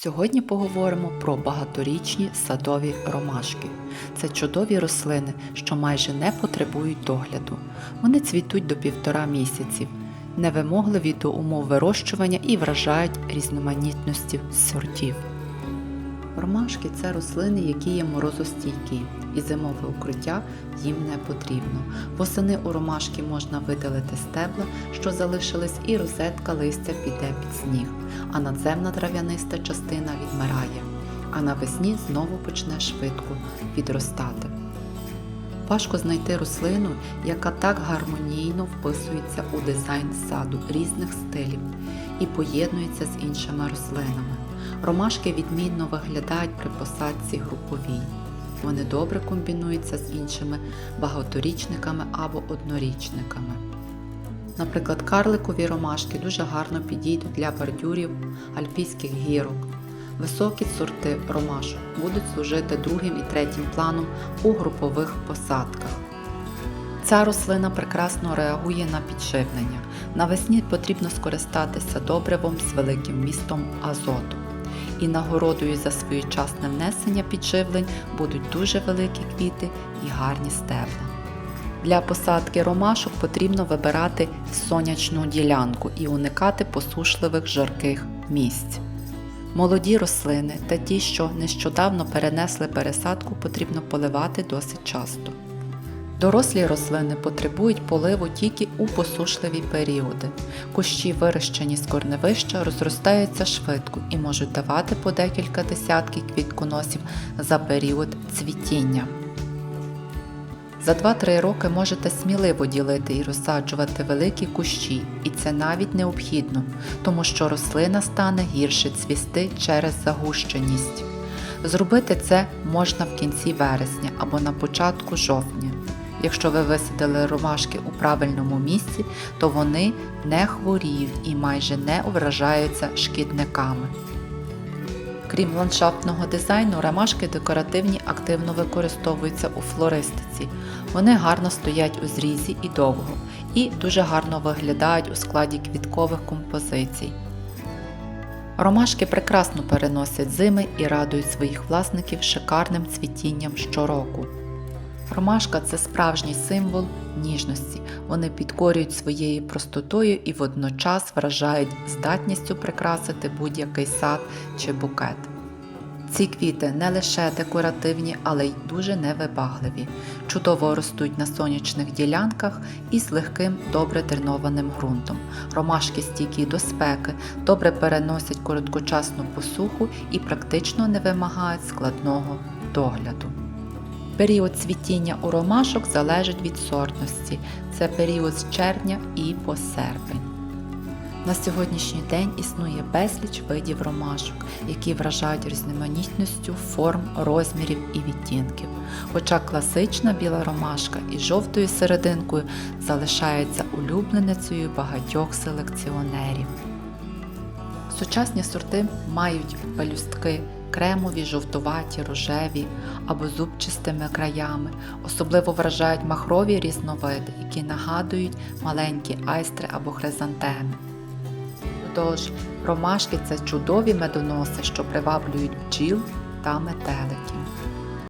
Сьогодні поговоримо про багаторічні садові ромашки. Це чудові рослини, що майже не потребують догляду. Вони цвітуть до півтора місяців, невимогливі до умов вирощування і вражають різноманітністю сортів. Ромашки це рослини, які є морозостійкі, і зимове укриття їм не потрібно. Восени у ромашки можна видалити стебла, що залишились, і розетка листя піде під сніг, а надземна трав'яниста частина відмирає, а навесні знову почне швидко відростати. Важко знайти рослину, яка так гармонійно вписується у дизайн саду різних стилів і поєднується з іншими рослинами. Ромашки відмінно виглядають при посадці груповій. Вони добре комбінуються з іншими багаторічниками або однорічниками. Наприклад, карликові ромашки дуже гарно підійдуть для бордюрів альпійських гірок. Високі сорти ромашок будуть служити другим і третім планом у групових посадках. Ця рослина прекрасно реагує на підживлення. Навесні потрібно скористатися добривом з великим вмістом азоту. І нагородою за своєчасне внесення підживлень будуть дуже великі квіти і гарні стебла. Для посадки ромашок потрібно вибирати сонячну ділянку і уникати посушливих жарких місць. Молоді рослини та ті, що нещодавно перенесли пересадку, потрібно поливати досить часто. Дорослі рослини потребують поливу тільки у посушливі періоди. Кущі, вирощені з корневища, розростаються швидко і можуть давати по декілька десятків квітконосів за період цвітіння. За 2-3 роки можете сміливо ділити і розсаджувати великі кущі, і це навіть необхідно, тому що рослина стане гірше цвісти через загущеність. Зробити це можна в кінці вересня або на початку жовтня. Якщо ви висадили ромашки у правильному місці, то вони не хворіють і майже не вражаються шкідниками. Крім ландшафтного дизайну, ромашки декоративні активно використовуються у флористиці. Вони гарно стоять у зрізі і довго, і дуже гарно виглядають у складі квіткових композицій. Ромашки прекрасно переносять зими і радують своїх власників шикарним цвітінням щороку. Ромашка це справжній символ ніжності. Вони підкорюють своєю простотою і водночас вражають здатністю прикрасити будь-який сад чи букет. Ці квіти не лише декоративні, але й дуже невибагливі, чудово ростуть на сонячних ділянках і з легким, добре дренованим ґрунтом. Ромашки стійкі до спеки, добре переносять короткочасну посуху і практично не вимагають складного догляду. Період цвітіння у ромашок залежить від сортності. Це період з червня і по серпень. На сьогоднішній день існує безліч видів ромашок, які вражають різноманітністю форм, розмірів і відтінків. Хоча класична біла ромашка із жовтою серединкою залишається улюбленицею багатьох селекціонерів. Сучасні сорти мають пелюстки кремові, жовтуваті, рожеві або зубчастими краями. Особливо вражають махрові різновиди, які нагадують маленькі айстри або хризантеми. Тож, ромашки це чудові медоноси, що приваблюють бджіл та метеликів.